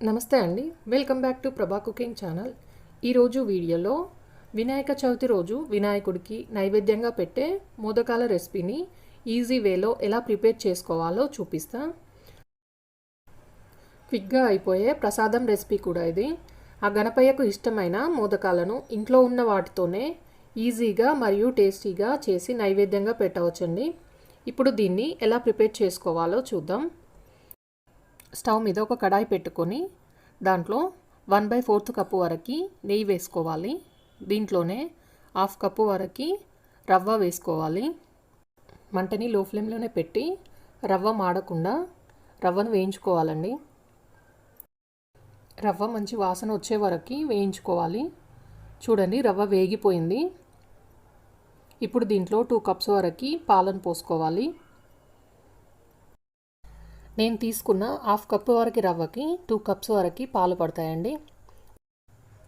నమస్తే అండి. Welcome back to Prabha cooking channel. ఈరోజు వీడియోలో వినాయక చవితి రోజు వినాయకుడికి నైవేద్యంగా పెట్టే మోదకాల రెసిపీని ఈజీ వేలో ఎలా ప్రిపేర్ చేసుకోవాలో చూపిస్తా. క్విక్గా అయిపోయే ప్రసాదం రెసిపీ కూడా ఇది. ఆ గణపయ్యకు ఇష్టమైన మోదకాలను ఇంట్లో ఉన్న వాటితోనే ఈజీగా మరియు టేస్టీగా చేసి నైవేద్యంగా పెట్టవచ్చండి. ఇప్పుడు దీన్ని ఎలా ప్రిపేర్ చేసుకోవాలో చూద్దాం. స్టవ్ మీద ఒక కడాయి పెట్టుకొని దాంట్లో వన్ బై ఫోర్త్ కప్పు వరకు నెయ్యి వేసుకోవాలి. దీంట్లోనే హాఫ్ కప్పు వరకు రవ్వ వేసుకోవాలి. మంటని లో ఫ్లేమ్లోనే పెట్టి రవ్వ మాడకుండా రవ్వను వేయించుకోవాలండి. రవ్వ మంచి వాసన వచ్చే వరకు వేయించుకోవాలి. చూడండి రవ్వ వేగిపోయింది. ఇప్పుడు దీంట్లో టూ కప్స్ వరకు పాలను పోసుకోవాలి. నేను తీసుకున్న హాఫ్ కప్ వరకు రవ్వకి టూ కప్స్ వరకు పాలు పడతాయండి.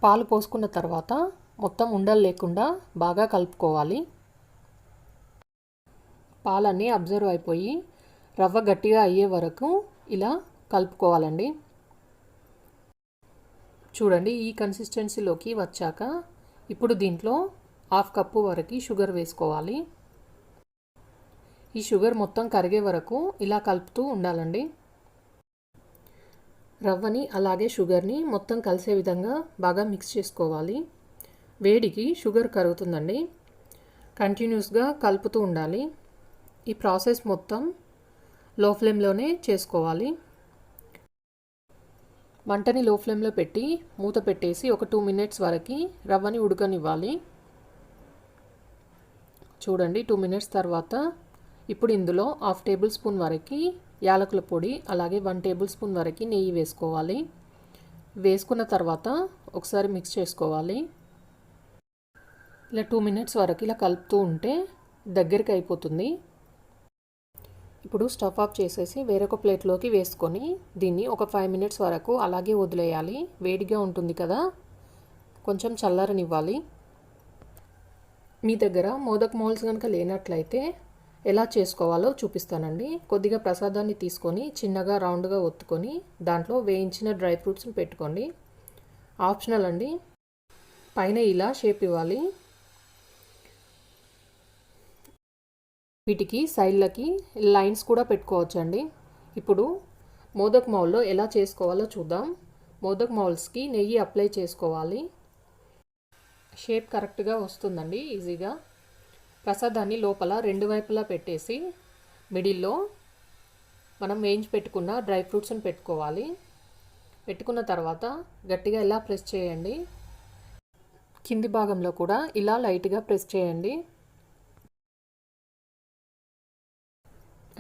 పాలు పోసుకున్న తర్వాత మొత్తం ఉండలు లేకుండా బాగా కలుపుకోవాలి. పాలన్నీ అబ్జర్వ్ అయిపోయి రవ్వ గట్టిగా అయ్యే వరకు ఇలా కలుపుకోవాలండి. చూడండి ఈ కన్సిస్టెన్సీలోకి వచ్చాక ఇప్పుడు దీంట్లో హాఫ్ కప్పు వరకు షుగర్ వేసుకోవాలి. ఈ షుగర్ మొత్తం కరిగే వరకు ఇలా కలుపుతూ ఉండాలండి. రవ్వని అలాగే షుగర్ని మొత్తం కలిసే విధంగా బాగా మిక్స్ చేసుకోవాలి. వేడికి షుగర్ కరుగుతుందండి. కంటిన్యూస్గా కలుపుతూ ఉండాలి. ఈ ప్రాసెస్ మొత్తం లో ఫ్లేమ్లోనే చేసుకోవాలి. మంటని లో ఫ్లేమ్లో పెట్టి మూత పెట్టేసి ఒక టూ మినిట్స్ వరకు రవ్వని ఉడకనివ్వాలి. చూడండి టూ మినిట్స్ తర్వాత ఇప్పుడు ఇందులో హాఫ్ టేబుల్ స్పూన్ వరకు యాలకుల పొడి అలాగే వన్ టేబుల్ స్పూన్ వరకు నెయ్యి వేసుకోవాలి. వేసుకున్న తర్వాత ఒకసారి మిక్స్ చేసుకోవాలి. ఇలా టూ మినిట్స్ వరకు ఇలా కలుపుతూ ఉంటే దగ్గరికి అయిపోతుంది. ఇప్పుడు స్టవ్ ఆఫ్ చేసేసి వేరొక ప్లేట్లోకి వేసుకొని దీన్ని ఒక ఫైవ్ మినిట్స్ వరకు అలాగే వదిలేయాలి. వేడిగా ఉంటుంది కదా కొంచెం చల్లారనివ్వాలి. మీ దగ్గర మోదక్ మోల్స్ కనుక లేనట్లయితే ఎలా చేసుకోవాలో చూపిస్తానండి. కొద్దిగా ప్రసాదాన్ని తీసుకొని చిన్నగా రౌండ్గా ఒత్తుకొని దాంట్లో వేయించిన డ్రై ఫ్రూట్స్ని పెట్టుకోండి. ఆప్షనల్ అండి. పైన ఇలా షేప్ ఇవ్వాలి. వీటికి సైడ్లకి లైన్స్ కూడా పెట్టుకోవచ్చండి. ఇప్పుడు మోదక్ మౌల్లో ఎలా చేసుకోవాలో చూద్దాం. మోదక్ మౌల్స్కి నెయ్యి అప్లై చేసుకోవాలి. షేప్ కరెక్ట్గా వస్తుందండి ఈజీగా. ప్రసాదాన్ని లోపల రెండు వైపులా పెట్టేసి మిడిల్లో మనం వేయించి పెట్టుకున్న డ్రై ఫ్రూట్స్ని పెట్టుకోవాలి. పెట్టుకున్న తర్వాత గట్టిగా ఇలా ప్రెస్ చేయండి. కింది భాగంలో కూడా ఇలా లైట్గా ప్రెస్ చేయండి.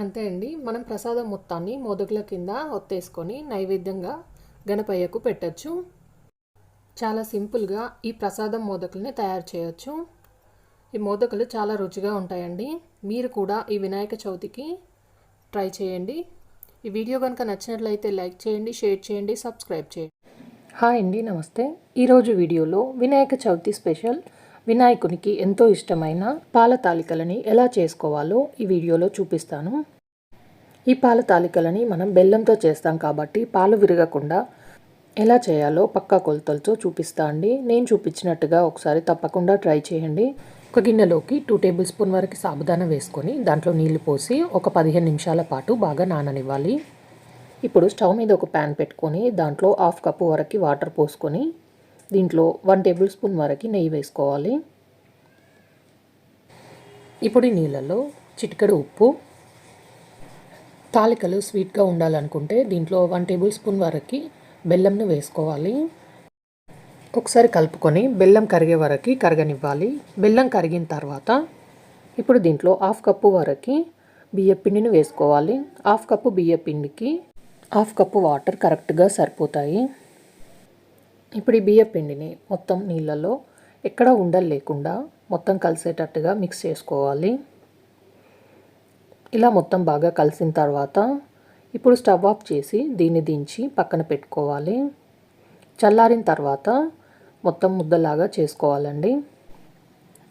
అంతే అండి. మనం ప్రసాదం మొత్తాన్ని మోదకుల కింద ఒత్తేసుకొని నైవేద్యంగా గణపయ్యకు పెట్టచ్చు. చాలా సింపుల్గా ఈ ప్రసాదం మోదకుల్ని తయారు చేయొచ్చు. ఈ మోదకులు చాలా రుచిగా ఉంటాయండి. మీరు కూడా ఈ వినాయక చవితికి ట్రై చేయండి. ఈ వీడియో కనుక నచ్చినట్లయితే లైక్ చేయండి షేర్ చేయండి సబ్స్క్రైబ్ చేయండి. హాయ్ అండి నమస్తే. ఈరోజు వీడియోలో వినాయక చవితి స్పెషల్ వినాయకునికి ఎంతో ఇష్టమైన పాల తాలికలని ఎలా చేసుకోవాలో ఈ వీడియోలో చూపిస్తాను. ఈ పాల తాలికలని మనం బెల్లంతో చేస్తాం కాబట్టి పాలు విరగకుండా ఎలా చేయాలో పక్కా కొలతలతో చూపిస్తా అండి. నేను చూపించినట్టుగా ఒకసారి తప్పకుండా ట్రై చేయండి. ఒక గిన్నెలోకి టూ టేబుల్ స్పూన్ వరకు సాబుదానా వేసుకొని దాంట్లో నీళ్ళు పోసి ఒక పదిహేను నిమిషాల పాటు బాగా నాననివ్వాలి. ఇప్పుడు స్టవ్ మీద ఒక ప్యాన్ పెట్టుకొని దాంట్లో హాఫ్ కప్పు వరకు వాటర్ పోసుకొని దీంట్లో వన్ టేబుల్ స్పూన్ వరకు నెయ్యి వేసుకోవాలి. ఇప్పుడు ఈ నీళ్ళల్లో చిటికెడు ఉప్పు తాలికలు స్వీట్గా ఉండాలనుకుంటే దీంట్లో వన్ టేబుల్ స్పూన్ వరకు బెల్లంను వేసుకోవాలి. ఒకసారి కలుపుకొని బెల్లం కరిగే వరకు కరగనివ్వాలి. బెల్లం కరిగిన తర్వాత ఇప్పుడు దీంట్లో హాఫ్ కప్పు వరకు బియ్యపిండిని వేసుకోవాలి. హాఫ్ కప్పు బియ్యపిండికి హాఫ్ కప్పు వాటర్ కరెక్ట్గా సరిపోతాయి. ఇప్పుడు ఈ బియ్యపిండిని మొత్తం నీళ్ళలో ఎక్కడ ఉండలు లేకుండా మొత్తం కలిసేటట్టుగా మిక్స్ చేసుకోవాలి. ఇలా మొత్తం బాగా కలిసిన తర్వాత ఇప్పుడు స్టవ్ ఆఫ్ చేసి దీన్ని దించి పక్కన పెట్టుకోవాలి. చల్లారిన తర్వాత మొత్తం ముద్దలాగా చేసుకోవాలండి.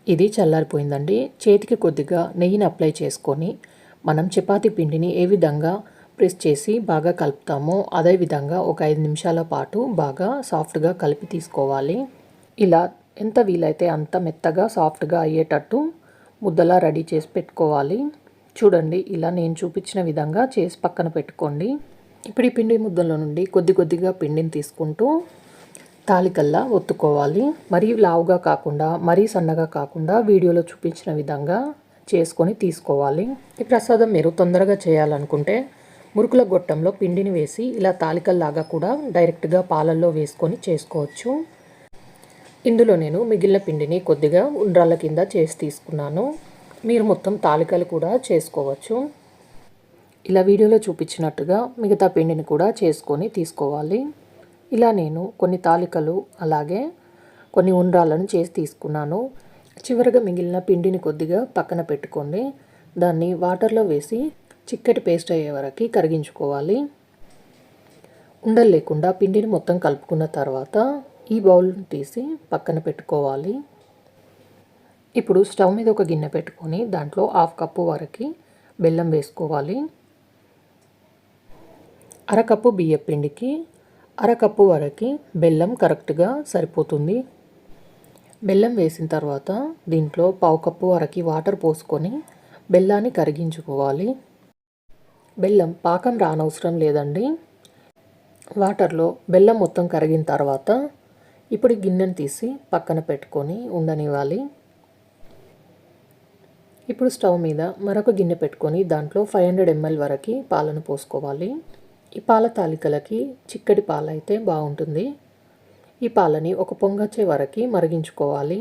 ఇది చల్లారిపోయిందండి. చేతికి కొద్దిగా నెయ్యిని అప్లై చేసుకొని మనం చపాతీ పిండిని ఏ విధంగా ప్రెస్ చేసి బాగా కలుపుతామో అదేవిధంగా ఒక ఐదు నిమిషాల పాటు బాగా సాఫ్ట్గా కలిపి తీసుకోవాలి. ఇలా ఎంత వీలైతే అంత మెత్తగా సాఫ్ట్గా అయ్యేటట్టు ముద్దలా రెడీ చేసి పెట్టుకోవాలి. చూడండి ఇలా నేను చూపించిన విధంగా చేసి పక్కన పెట్టుకోండి. ఇప్పుడు ఈ పిండి ముద్దల నుండి కొద్ది కొద్దిగా పిండిని తీసుకుంటూ తాలికల్లా ఒత్తుకోవాలి. మరీ లావుగా కాకుండా మరీ సన్నగా కాకుండా వీడియోలో చూపించిన విధంగా చేసుకొని తీసుకోవాలి. ఈ ప్రసాదం మీరు తొందరగా చేయాలనుకుంటే మురుకుల గొట్టంలో పిండిని వేసి ఇలా తాలికల్లాగా కూడా డైరెక్ట్గా పాలల్లో వేసుకొని చేసుకోవచ్చు. ఇందులో నేను మిగిలిన పిండిని కొద్దిగా ఉండ్రాళ్ళ కింద చేసి తీసుకున్నాను. మీరు మొత్తం తాలికలు కూడా చేసుకోవచ్చు. ఇలా వీడియోలో చూపించినట్టుగా మిగతా పిండిని కూడా చేసుకొని తీసుకోవాలి. ఇలా నేను కొన్ని తాలికలు అలాగే కొన్ని ఉండ్రాలను చేసి తీసుకున్నాను. చివరిగా మిగిలిన పిండిని కొద్దిగా పక్కన పెట్టుకోండి. దాన్ని వాటర్లో వేసి చిక్కటి పేస్ట్ అయ్యే వరకు కరిగించుకోవాలి. ఉండలు లేకుండా పిండిని మొత్తం కలుపుకున్న తర్వాత ఈ బౌల్ని తీసి పక్కన పెట్టుకోవాలి. ఇప్పుడు స్టవ్ మీద ఒక గిన్నె పెట్టుకొని దాంట్లో హాఫ్ కప్పు వరకు బెల్లం వేసుకోవాలి. అరకప్పు బియ్య పిండికి అరకప్పు వరకు బెల్లం కరెక్ట్గా సరిపోతుంది. బెల్లం వేసిన తర్వాత దీంట్లో పావు కప్పు వరకు వాటర్ పోసుకొని బెల్లాన్ని కరిగించుకోవాలి. బెల్లం పాకం రానవసరం లేదండి. వాటర్లో బెల్లం మొత్తం కరిగిన తర్వాత ఇప్పుడు గిన్నెను తీసి పక్కన పెట్టుకొని ఉండనివ్వాలి. ఇప్పుడు స్టవ్ మీద మరొక గిన్నె పెట్టుకొని దాంట్లో ఫైవ్ హండ్రెడ్ ఎంఎల్ వరకు పాలను పోసుకోవాలి. ఈ పాల తాలికలకి చిక్కటి పాలు అయితే బాగుంటుంది. ఈ పాలని ఒక పొంగచ్చే వరకు మరిగించుకోవాలి.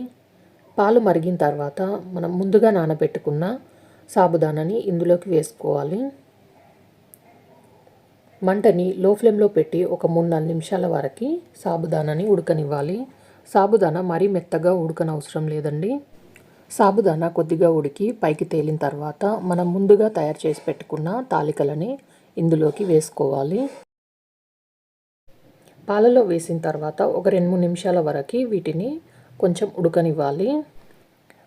పాలు మరిగిన తర్వాత మనం ముందుగా నానబెట్టుకున్న సాబుదానాని ఇందులోకి వేసుకోవాలి. మంటని లో ఫ్లేమ్లో పెట్టి ఒక మూడు నాలుగు నిమిషాల వరకు సాబుదానాని ఉడకనివ్వాలి. సాబుదానా మరీ మెత్తగా ఉడకనవసరం లేదండి. సాబుదానా కొద్దిగా ఉడికి పైకి తేలిన తర్వాత మనం ముందుగా తయారు చేసి పెట్టుకున్న తాలికలని ఇందులోకి వేసుకోవాలి. పాలలో వేసిన తర్వాత ఒక రెండు మూడు నిమిషాల వరకు వీటిని కొంచెం ఉడకనివ్వాలి.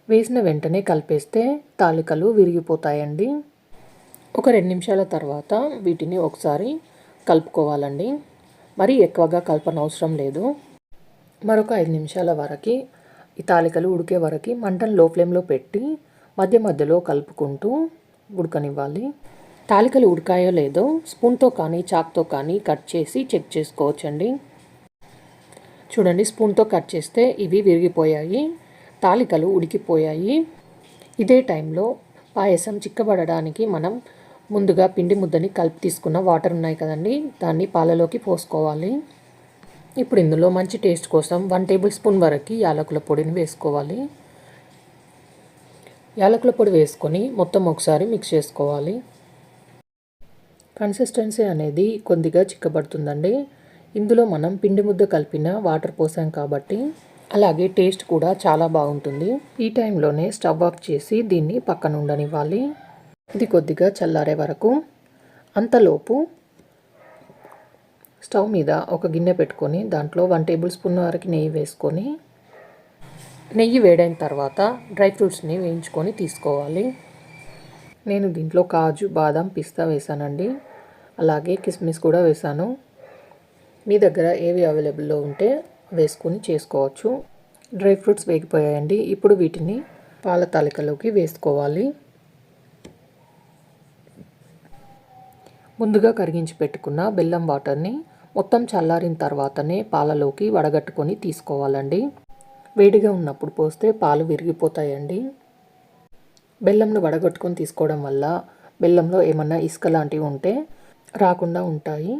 వేసిన వెంటనే కలిపేస్తే తాలికలు విరిగిపోతాయండి. ఒక రెండు నిమిషాల తర్వాత వీటిని ఒకసారి కలుపుకోవాలండి. మరి ఎక్కువగా కలపనవసరం లేదు. మరొక ఐదు నిమిషాల వరకు ఈ తాలికలు ఉడికే వరకు మంటను లో ఫ్లేమ్లో పెట్టి మధ్య మధ్యలో కలుపుకుంటూ ఉడకనివ్వాలి. తాలికలు ఉడకాయో లేదో స్పూన్తో కానీ చాక్తో కానీ కట్ చేసి చెక్ చేసుకోవచ్చండి. చూడండి స్పూన్తో కట్ చేస్తే ఇవి విరిగిపోయాయి తాలికలు ఉడికిపోయాయి. ఇదే టైంలో పాయసం చిక్కబడడానికి మనం ముందుగా పిండి ముద్దని కలిపి తీసుకున్న వాటర్ ఉన్నాయి కదండి దాన్ని పాలలోకి పోసుకోవాలి. ఇప్పుడు ఇందులో మంచి టేస్ట్ కోసం వన్ టేబుల్ స్పూన్ వరకు యాలకుల పొడిని వేసుకోవాలి. యాలకుల పొడి వేసుకొని మొత్తం ఒకసారి మిక్స్ చేసుకోవాలి. కన్సిస్టెన్సీ అనేది కొద్దిగా చిక్కబడుతుందండి. ఇందులో మనం పిండి ముద్ద కలిపిన వాటర్ పోసాం కాబట్టి అలాగే టేస్ట్ కూడా చాలా బాగుంటుంది. ఈ టైంలోనే స్టవ్ ఆఫ్ చేసి దీన్ని పక్కన ఉండనివ్వాలి. ఇది కొద్దిగా చల్లారే వరకు. అంతలోపు స్టవ్ మీద ఒక గిన్నె పెట్టుకొని దాంట్లో వన్ టేబుల్ స్పూన్ వరకు నెయ్యి వేసుకొని నెయ్యి వేడైన తర్వాత డ్రై ఫ్రూట్స్ని వేయించుకొని తీసుకోవాలి. నేను దీంట్లో కాజు బాదం పిస్తా వేసానండి అలాగే కిస్మిస్ కూడా వేసాను మీ దగ్గర ఏవి అవైలబుల్లో ఉంటే వేసుకొని చేసుకోవచ్చు. డ్రై ఫ్రూట్స్ వేగిపోయాయండి. ఇప్పుడు వీటిని పాల తాలికలోకి వేసుకోవాలి. ముందుగా కరిగించి పెట్టుకున్న బెల్లం వాటర్ని మొత్తం చల్లారిన తర్వాతనే పాలలోకి వడగట్టుకొని తీసుకోవాలండి. వేడిగా ఉన్నప్పుడు పోస్తే పాలు విరిగిపోతాయండి. బెల్లంను వడగట్టుకొని తీసుకోవడం వల్ల బెల్లంలో ఏమన్నా ఇసుక లాంటివి ఉంటే రాకుండా ఉంటాయి.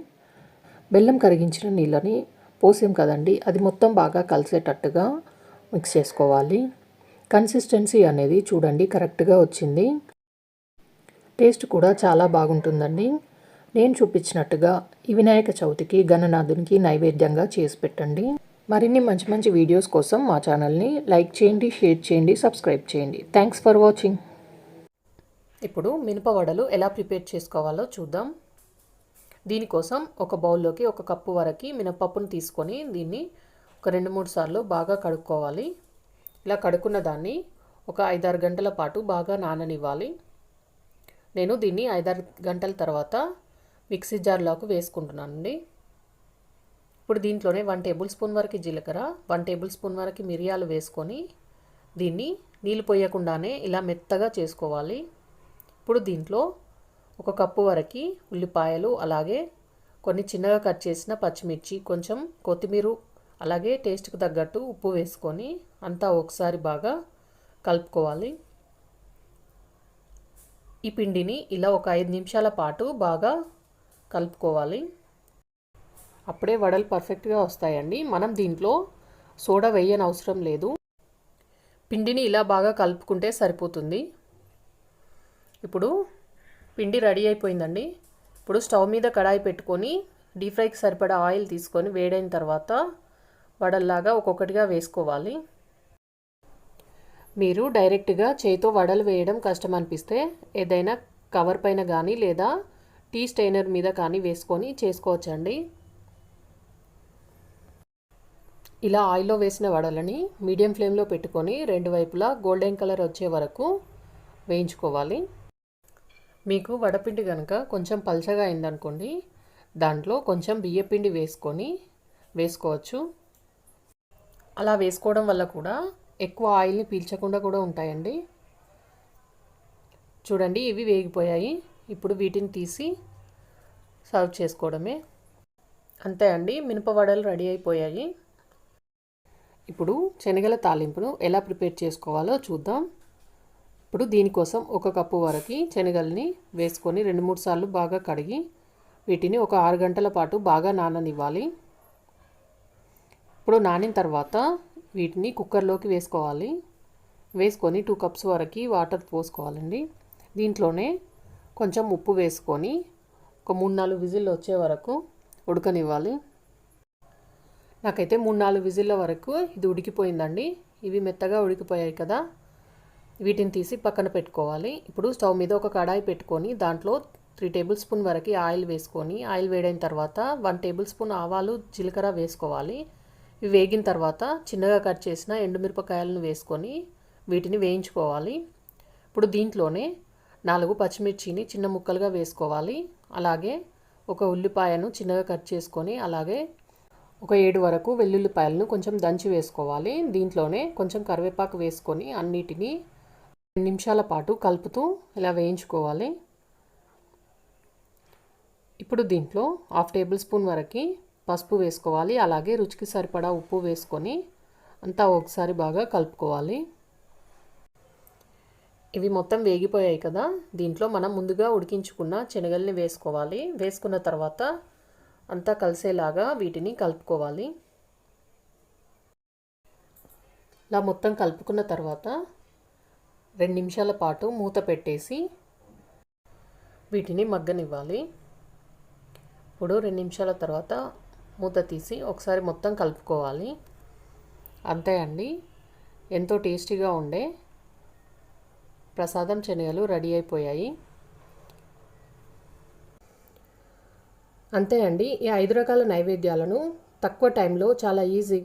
బెల్లం కరిగించిన నీళ్ళని పోసాం కదండి అది మొత్తం బాగా కలిసేటట్టుగా మిక్స్ చేసుకోవాలి. కన్సిస్టెన్సీ అనేది చూడండి కరెక్ట్గా వచ్చింది. టేస్ట్ కూడా చాలా బాగుంటుందండి. నేను చూపించినట్టుగా ఈ వినాయక చవితికి గణనాథునికి నైవేద్యంగా చేసి పెట్టండి. మరిన్ని మంచి మంచి వీడియోస్ కోసం మా ఛానల్ని లైక్ చేయండి షేర్ చేయండి సబ్స్క్రైబ్ చేయండి. థ్యాంక్స్ ఫర్ వాచింగ్ ఇప్పుడు మినప వడలు ఎలా ప్రిపేర్ చేసుకోవాలో చూద్దాం. దీనికోసం ఒక బౌల్లోకి ఒక కప్పు వరకు మినపప్పును తీసుకొని దీన్ని ఒక రెండు మూడు సార్లు బాగా కడుక్కోవాలి. ఇలా కడుక్కున్న దాన్ని ఒక ఐదారు గంటల పాటు బాగా నాననివ్వాలి. నేను దీన్ని ఐదారు గంటల తర్వాత మిక్సీ జార్లోకి వేసుకుంటున్నానండి. ఇప్పుడు దీంట్లోనే వన్ టేబుల్ స్పూన్ వరకు జీలకర్ర వన్ టేబుల్ స్పూన్ వరకు మిరియాలు వేసుకొని దీన్ని నీళ్ళు పోయకుండానే ఇలా మెత్తగా చేసుకోవాలి. ఇప్పుడు దీంట్లో ఒక కప్పు వరకు ఉల్లిపాయలు అలాగే కొన్ని చిన్నగా కట్ చేసిన పచ్చిమిర్చి కొంచెం కొత్తిమీర అలాగే టేస్ట్కి తగ్గట్టు ఉప్పు వేసుకొని అంతా ఒకసారి బాగా కలుపుకోవాలి. ఈ పిండిని ఇలా ఒక ఐదు నిమిషాల పాటు బాగా కలుపుకోవాలి. అప్పుడే వడలు పర్ఫెక్ట్గా వస్తాయండి. మనం దీంట్లో సోడా వేయని అవసరం లేదు. పిండిని ఇలా బాగా కలుపుకుంటే సరిపోతుంది. ఇప్పుడు పిండి రెడీ అయిపోయిందండి. ఇప్పుడు స్టవ్ మీద కడాయి పెట్టుకొని డీప్ ఫ్రైకి సరిపడా ఆయిల్ తీసుకొని వేడైన తర్వాత వడల్లాగా ఒక్కొక్కటిగా వేసుకోవాలి. మీరు డైరెక్ట్గా చేతితో వడలు వేయడం కష్టం అనిపిస్తే ఏదైనా కవర్ పైన కానీ లేదా టీ స్టైనర్ మీద కానీ వేసుకొని చేసుకోవచ్చండి. ఇలా ఆయిల్లో వేసిన వడలని మీడియం ఫ్లేమ్లో పెట్టుకొని రెండు వైపులా గోల్డెన్ కలర్ వచ్చే వరకు వేయించుకోవాలి. మీకు వడపిండి కనుక కొంచెం పల్చగా అయిందనుకోండి దాంట్లో కొంచెం బియ్యపిండి వేసుకొని వేసుకోవచ్చు. అలా వేసుకోవడం వల్ల కూడా ఎక్కువ ఆయిల్ని పీల్చకుండా కూడా ఉంటాయండి. చూడండి ఇవి వేగిపోయాయి. ఇప్పుడు వీటిని తీసి సర్వ్ చేసుకోవడమే. అంతే అండి మినప వడలు రెడీ అయిపోయాయి. ఇప్పుడు శనగల తాలింపును ఎలా ప్రిపేర్ చేసుకోవాలో చూద్దాం. ఇప్పుడు దీనికోసం ఒక కప్పు వరకు శనగల్ని వేసుకొని రెండు మూడు సార్లు బాగా కడిగి వీటిని ఒక ఆరు గంటల పాటు బాగా నాననివ్వాలి. ఇప్పుడు నానిన తర్వాత వీటిని కుక్కర్లోకి వేసుకోవాలి. వేసుకొని టూ కప్స్ వరకు వాటర్ పోసుకోవాలండి. దీంట్లోనే కొంచెం ఉప్పు వేసుకొని ఒక మూడు నాలుగు విజిల్ వచ్చే వరకు ఉడకనివ్వాలి. నాకైతే మూడు నాలుగు విజిల్ల వరకు ఇది ఉడికిపోయిందండి. ఇవి మెత్తగా ఉడికిపోయాయి కదా. వీటిని తీసి పక్కన పెట్టుకోవాలి. ఇప్పుడు స్టవ్ మీద ఒక కడాయి పెట్టుకొని దాంట్లో త్రీ టేబుల్ స్పూన్ వరకు ఆయిల్ వేసుకొని ఆయిల్ వేడైన తర్వాత వన్ టేబుల్ స్పూన్ ఆవాలు జీలకర్ర వేసుకోవాలి. ఇవి వేగిన తర్వాత చిన్నగా కట్ చేసిన ఎండుమిరపకాయలను వేసుకొని వీటిని వేయించుకోవాలి. ఇప్పుడు దీంట్లోనే నాలుగు పచ్చిమిర్చిని చిన్న ముక్కలుగా వేసుకోవాలి. అలాగే ఒక ఉల్లిపాయను చిన్నగా కట్ చేసుకొని అలాగే ఒక ఏడు వరకు వెల్లుల్లిపాయలను కొంచెం దంచి వేసుకోవాలి. దీంట్లోనే కొంచెం కరివేపాకు వేసుకొని అన్నిటినీ నిమిషాల పాటు కలుపుతూ ఇలా వేయించుకోవాలి. ఇప్పుడు దీంట్లో హాఫ్ టేబుల్ స్పూన్ వరకు పసుపు వేసుకోవాలి. అలాగే రుచికి సరిపడా ఉప్పు వేసుకొని అంతా ఒకసారి బాగా కలుపుకోవాలి. ఇవి మొత్తం వేగిపోయాయి కదా. దీంట్లో మనం ముందుగా ఉడికించుకున్న శనగల్ని వేసుకోవాలి. వేసుకున్న తర్వాత అంతా కలిసేలాగా వీటిని కలుపుకోవాలి. ఇలా మొత్తం కలుపుకున్న తర్వాత రెండు నిమిషాల పాటు మూత పెట్టేసి వీటిని మగ్గనివ్వాలి. ఇప్పుడు రెండు నిమిషాల తర్వాత మూత తీసి ఒకసారి మొత్తం కలుపుకోవాలి. అంతే అండి. ఎంతో టేస్టీగా ఉండే ప్రసాదం శనగలు రెడీ అయిపోయాయి. అంతే అండి. ఈ ఐదు రకాల నైవేద్యాలను తక్కువ టైంలో చాలా ఈజీ